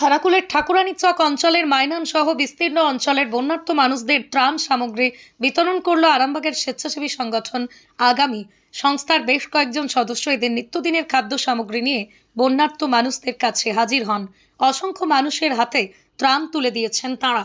খানাকুলের ঠাকুরানী চক অঞ্চলের মাইনান সহ বিস্তীর্ণ অঞ্চলের বন্যার্থ মানুষদের ত্রাণ সামগ্রী বিতরণ করল আরামবাগের স্বেচ্ছাসেবী সংগঠন আগামী। সংস্থার বেশ কয়েকজন সদস্য এদের নিত্যদিনের খাদ্য সামগ্রী নিয়ে বন্যার্থ মানুষদের কাছে হাজির হন। অসংখ্য মানুষের হাতে ত্রাণ তুলে দিয়েছেন তাঁরা।